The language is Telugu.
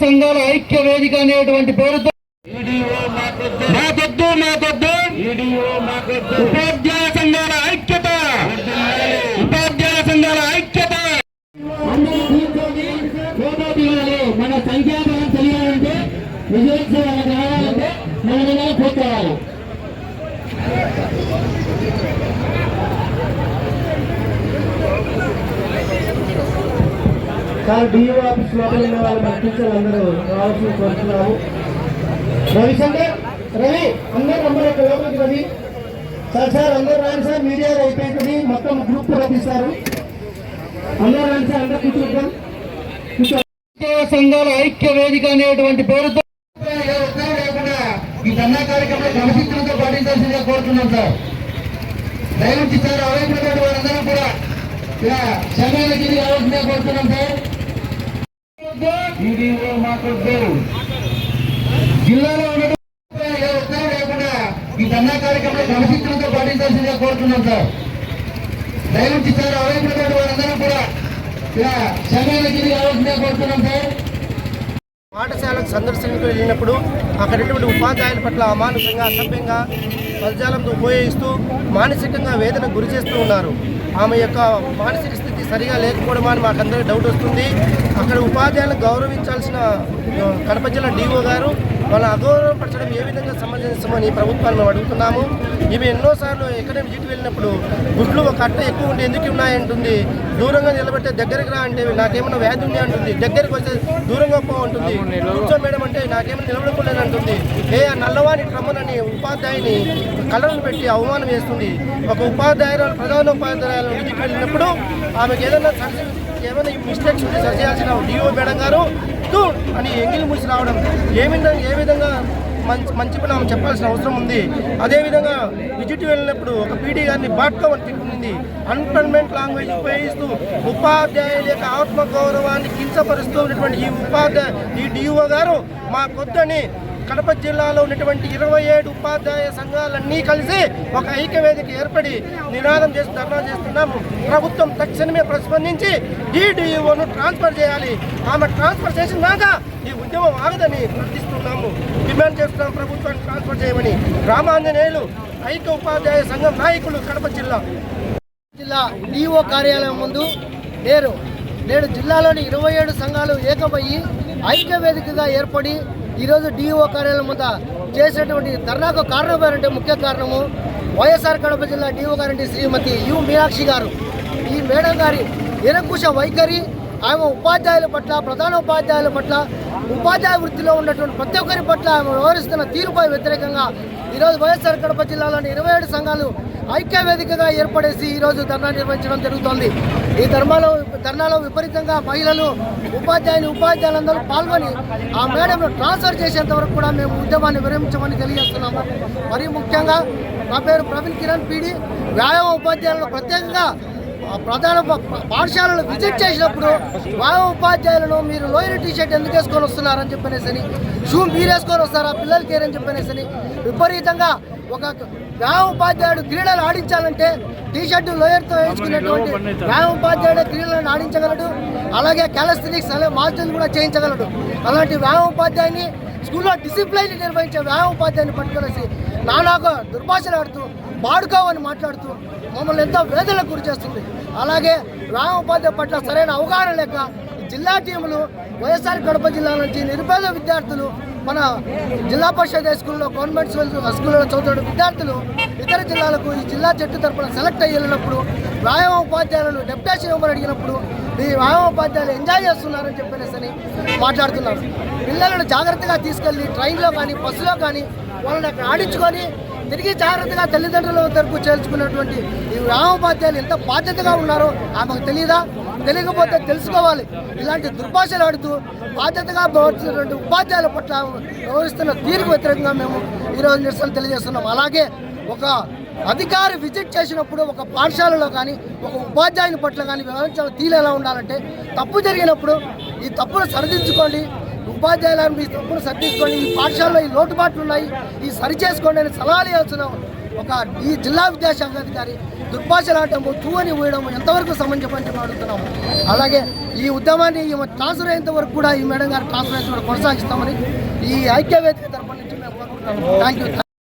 సంఘాల ఐక్య వేదిక అనేటువంటి పేరుతో మాకొద్దు మాకొద్దు ఉపాధ్యాయ సంఘాల ఐక్యత. ఉపాధ్యాయ సంఘాల ఐక్యత. మన సంఖ్యాబలం తెలియాలంటే విజయోత్సవాలు కావాలంటే మన కూర్చోవాలి సార్ డిఓ ఆఫీస్ లోపల ఉన్న వాళ్ళు మన టీచర్లు అందరూ రావాల్సిన కోరుతున్నాము రవిశంకర్ రవి అందరూ రమ్మని ఇక్కడ లోపలికి రవి. సార్ సార్ అందరూ రాని సార్ మీడియా అయిపోయింది. మొత్తం గ్రూప్ రప్పిస్తారు. అందరూ రాని సార్ అందరూ కూర్చుంటాం సంఘాల ఐక్య వేదిక అనేటువంటి పేరుతో ఈ ధర్నా కార్యక్రమంలో క్రమశిక్షణతో పాటించాల్సిందిగా కోరుతున్నాం సార్. దయవుంచి సార్ అవైనటువంటి వారందరూ కూడా ఇలా సమయానికి రావాల్సిందిగా కోరుతున్నాం సార్. మాకొద్దు జిల్లాలో ఒక్కరూ లేకుండా ఈ ధర్నా కార్యక్రమంలో క్రమశిక్షణతో పాటించాల్సిందిగా కోరుతున్నాం సార్. దయవుంచి సార్ అవైనటువంటి వారందరూ కూడా ఇలా సమయానికి రావాల్సిందిగా కోరుతున్నాం సార్. పాఠశాలకు సందర్శనకు వెళ్ళినప్పుడు అక్కడ ఉపాధ్యాయుల పట్ల అమానుషంగా అసభ్యంగా పదజాలంతో ఉపయోగిస్తూ మానసికంగా వేదన గురి చేస్తూ ఉన్నారు. ఆమె యొక్క మానసిక స్థితి సరిగా లేకపోవడం అని మాకందరికీ డౌట్ వస్తుంది. అక్కడ ఉపాధ్యాయులను గౌరవించాల్సిన కడప జిల్లా డీఓ గారు వాళ్ళ అగౌరవపరచడం ఏ విధంగా సమంజసమని ప్రభుత్వాన్ని మేము అడుగుతున్నాము. ఈమె ఎన్నోసార్లు ఎక్కడ విజిట్ వెళ్ళినప్పుడు గుడ్లు ఒక అట్ట ఎక్కువ ఉంటే ఎందుకు ఉన్నాయంటుంది. దూరంగా నిలబెట్టే దగ్గరికి రా అంటే నాకేమన్నా వ్యాధి ఉంది అంటుంది. దగ్గరికి వస్తే దూరంగా పో ఉంటుంది కూర్చో మేడం అంటే నాకేమైనా నిలబడకూడదని అంటుంది. ఏ ఆ నల్లవాణి క్రమనని ఉపాధ్యాయుని కళ్ళను పెట్టి అవమానం చేస్తుంది. ఒక ఉపాధ్యాయురాలు ప్రధాన ఉపాధ్యాయులు విజిట్ వెళ్ళినప్పుడు ఆమె ఏదైనా సరి- ఏమైనా మిస్టేక్స్ ఉంటే సరి చేయాల్సిన డిఓ మేడం గారు టూ అని ఎంగిల్ మూసి రావడం. ఏ విధంగా ఏ విధంగా మంచి మంచి పని ఆమె చెప్పాల్సిన అవసరం ఉంది? అదేవిధంగా విజిట్ వెళ్ళినప్పుడు ఒక పీడీ గారిని బాట్గా తిట్టింది. అన్పర్మనెంట్ లాంగ్వేజ్ ఉపయోగిస్తూ ఉపాధ్యాయుల యొక్క ఆత్మగౌరవాన్ని కించపరుస్తూ ఉన్నటువంటి ఈ ఉపాధ్యాయ ఈ డిఓ గారు మా కొద్దని కడప జిల్లాలో ఉన్నటువంటి ఇరవై ఏడు ఉపాధ్యాయ సంఘాలన్నీ కలిసి ఒక ఐక్యవేదిక ఏర్పడి నినాదం చేసి ధర్నా చేస్తున్నాము. ప్రభుత్వం తక్షణమే ప్రతిస్పందించి డిడిఓను ట్రాన్స్ఫర్ చేయాలి. ఆమె ట్రాన్స్ఫర్ చేసినాక ఈ ఉద్యమం ఆగదని ప్రార్థిస్తున్నాము. డిమాండ్ చేస్తున్నాం ప్రభుత్వాన్ని ట్రాన్స్ఫర్ చేయమని. రామాంజనేయులు ఐక్య ఉపాధ్యాయ సంఘం నాయకులు కడప జిల్లా. జిల్లా డిఓ కార్యాలయం ముందు నేరు నేడు జిల్లాలోని ఇరవై ఏడు సంఘాలు ఏకమయ్యి ఐక్యవేదికగా ఏర్పడి ఈరోజు డిఓ కార్యాలయం ముందు చేసినటువంటి ధర్నాకు కారణం ఏంటంటే ముఖ్య కారణము వైఎస్ఆర్ కడప జిల్లా డిఓ గారంటే శ్రీమతి యు మీనాక్షి గారు. ఈ మేడం గారి నిరంకుశ వైఖరి ఆమె ఉపాధ్యాయుల పట్ల ప్రధాన ఉపాధ్యాయుల పట్ల ఉపాధ్యాయ వృత్తిలో ఉన్నటువంటి ప్రతి ఒక్కరి పట్ల ఆమె వ్యవహరిస్తున్న తీరుపై వ్యతిరేకంగా ఈరోజు వైఎస్ఆర్ కడప జిల్లాలోని ఇరవై ఏడు సంఘాలు ఐక్య వేదికగా ఏర్పడేసి ఈరోజు ధర్నా నిర్వహించడం జరుగుతోంది. ఈ ధర్మాలో ధర్నాలో విపరీతంగా మహిళలు ఉపాధ్యాయుని ఉపాధ్యాయులందరూ పాల్గొని ఆ మేడంను ట్రాన్స్ఫర్ చేసేంత వరకు కూడా మేము ఉద్యమాన్ని విరమించమని తెలియజేస్తున్నాము. మరీ ముఖ్యంగా నా పేరు ప్రవీణ్ కిరణ్ పీడి. వ్యాయామ ఉపాధ్యాయులను ప్రత్యేకంగా ప్రధాన ప- విజిట్ చేసినప్పుడు వ్యాయామ ఉపాధ్యాయులను మీరు లోయర్ టీ షర్ట్ ఎందుకు వేసుకొని వస్తున్నారని చెప్పనేసి షూ మీరు వేసుకొని వస్తారా పిల్లలకి ఏరని చెప్పనేసి విపరీతంగా ఒక వ్యాయామ ఉపాధ్యాయుడు క్రీడలు ఆడించాలంటే టీ షర్టు లోయర్తో వేసుకునేటువంటి వ్యాయామ ఉపాధ్యాయుడు క్రీడలను ఆడించగలడు. అలాగే క్యాలస్థినిక్స్ అలాగే మాస్టర్లు కూడా చేయించగలడు. అలాంటి వ్యాయామ ఉపాధ్యాయుని స్కూల్లో డిసిప్లైన్ నిర్వహించే వ్యాయామ ఉపాధ్యాయుని పట్టుకొనేసి నానాగా దుర్భాషలు ఆడుతూ బాడుకోవని మాట్లాడుతూ మమ్మల్ని ఎంతో వేదనకు గురి చేస్తుంది. అలాగే రామ ఉపాధ్యాయ పట్ల సరైన అవగాహన లేక జిల్లా టీములు వైఎస్ఆర్ కడప జిల్లా నుంచి నిరుపేద విద్యార్థులు మన జిల్లా పరిషత్ స్కూల్లో గవర్నమెంట్ స్కూల్ స్కూల్లో చదువుతున్న విద్యార్థులు ఇతర జిల్లాలకు ఈ జిల్లా జట్టు తరఫున సెలెక్ట్ అయ్యినప్పుడు వ్యాయామ ఉపాధ్యాయులను డెప్యుటేషన్ ఇవ్వమని అడిగినప్పుడు ఈ వ్యాయామ ఉపాధ్యాయులు ఎంజాయ్ చేస్తున్నారని చెప్పేసి మాట్లాడుతున్నారు. పిల్లలను జాగ్రత్తగా తీసుకెళ్ళి ట్రైన్లో కానీ బస్సులో కానీ వాళ్ళని అక్కడ ఆడించుకొని తిరిగి జాగ్రత్తగా తల్లిదండ్రుల తరపు చేర్చుకున్నటువంటి ఈ రామోపాధ్యాయులు ఎంత బాధ్యతగా ఉన్నారో ఆమెకు తెలియదా తెలియకపోతే తెలుసుకోవాలి. ఇలాంటి దుర్భాషలు ఆడుతూ బాధ్యతగా భావిస్తున్నటువంటి ఉపాధ్యాయుల పట్ల వ్యవహరిస్తున్న తీరుకు వ్యతిరేకంగా మేము ఈరోజు నిరసన తెలియజేస్తున్నాం. అలాగే ఒక అధికారి విజిట్ చేసినప్పుడు ఒక పాఠశాలలో కానీ ఒక ఉపాధ్యాయుని పట్ల కానీ వ్యవహరించాల. తీరు ఎలా ఉండాలంటే తప్పు జరిగినప్పుడు ఈ తప్పును సరిదిద్దుకోండి. ఉపాధ్యాయులను మీ తప్పును సరిదిద్దుకోండి ఈ పాఠశాలలో ఈ లోటుపాట్లు ఉన్నాయి ఈ సరి చేసుకోండి అని సలహాలు ఇవ్వాల్సిన ఒక ఈ జిల్లా విద్యాశాఖ అధికారి దుర్భాషలాడటము చూ అని వేయడం ఎంతవరకు సమంజసమని అడుగుతున్నాము అలాగే ఈ ఉద్యమాన్ని ఈమె ట్రాన్స్ఫర్ అయ్యేంత వరకు కూడా ఈ మేడం గారు ట్రాన్స్ఫర్ అయితే కొనసాగిస్తామని ఈ ఐక్యవేదిక తరఫు నుంచి మేము కోరుకుంటున్నాము. Thank you